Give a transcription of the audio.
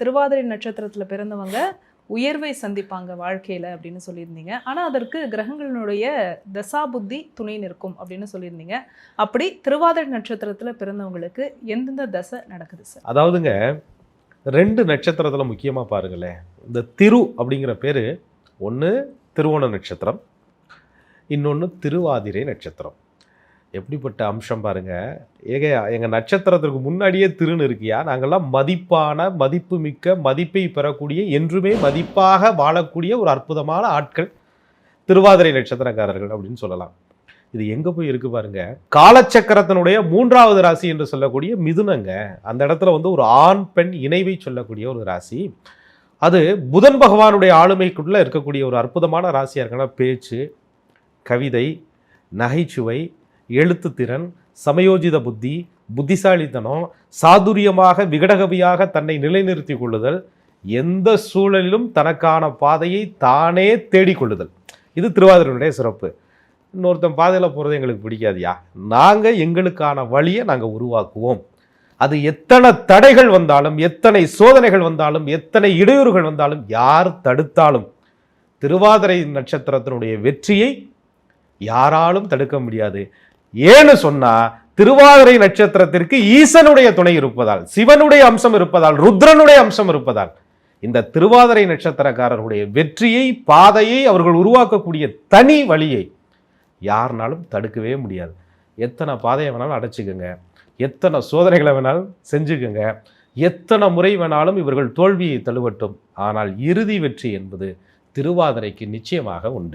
திருவாதிரை நட்சத்திரத்தில் பிறந்தவங்க உயர்வை சந்திப்பாங்க வாழ்க்கையில் அப்படின்னு சொல்லியிருந்தீங்க. ஆனால் அதற்கு கிரகங்களினுடைய தசாபுத்தி துணை நிற்கும் அப்படின்னு சொல்லியிருந்தீங்க. அப்படி திருவாதிரை நட்சத்திரத்தில் பிறந்தவங்களுக்கு எந்தெந்த தசை நடக்குது சார்? அதாவதுங்க ரெண்டு நட்சத்திரத்தில் முக்கியமாக பாருங்களேன். இந்த திரு அப்படிங்கிற பேர் ஒன்று திருவோண நட்சத்திரம் இன்னொன்று திருவாதிரை நட்சத்திரம். எப்படிப்பட்ட அம்சம் பாருங்க. ஏக எங்கள் நட்சத்திரத்திற்கு முன்னாடியே திருன்னு இருக்கியா? நாங்கள்லாம் மதிப்பான மதிப்பு மிக்க மதிப்பை பெறக்கூடிய என்றுமே மதிப்பாக வாழக்கூடிய ஒரு அற்புதமான ஆட்கள் திருவாதிரை நட்சத்திரக்காரர்கள் அப்படின்னு சொல்லலாம். இது எங்கே போய் இருக்கு பாருங்க. காலச்சக்கரத்தினுடைய மூன்றாவது ராசி என்று சொல்லக்கூடிய மிதுனங்க. அந்த இடத்துல வந்து ஒரு ஆண் பெண் இணைவை சொல்லக்கூடிய ஒரு ராசி. அது புதன் பகவானுடைய ஆளுமைக்குள்ளே இருக்கக்கூடிய ஒரு அற்புதமான ராசியாக இருக்கனா பேச்சு கவிதை நகைச்சுவை எழுத்துத்திறன் சமயோஜித புத்தி புத்திசாலித்தனம் சாதுரியமாக விகடகவியாக தன்னை நிலைநிறுத்தி கொள்ளுதல் எந்த சூழலிலும் தனக்கான பாதையை தானே தேடிக்கொள்ளுதல் இது திருவாதிரையுடைய சிறப்பு. இன்னொருத்தன் பாதையில் போகிறது எங்களுக்கு பிடிக்காதியா? நாங்கள் எங்களுக்கான வழியை நாங்கள் உருவாக்குவோம். அது எத்தனை தடைகள் வந்தாலும் எத்தனை சோதனைகள் வந்தாலும் எத்தனை இடையூறுகள் வந்தாலும் யார் தடுத்தாலும் திருவாதிரை நட்சத்திரத்தினுடைய வெற்றியை யாராலும் தடுக்க முடியாது. ஏன்னு சொன்னா திருவாதிரை நட்சத்திரத்திற்கு ஈசனுடைய துணை இருப்பதால் சிவனுடைய அம்சம் இருப்பதால் ருத்ரனுடைய அம்சம் இருப்பதால் இந்த திருவாதிரை நட்சத்திரக்காரர்களுடைய வெற்றியை பாதையை அவர்கள் உருவாக்கக்கூடிய தனி வழியை யாருனாலும் தடுக்கவே முடியாது. எத்தனை பாதையை வேணாலும் அடைச்சிக்கோங்க. எத்தனை சோதனைகளை வேணாலும் செஞ்சுக்கோங்க. எத்தனை முறை வேணாலும் இவர்கள் தோல்வியை தழுவட்டும். ஆனால் இறுதி வெற்றி என்பது திருவாதிரைக்கு நிச்சயமாக உண்டு.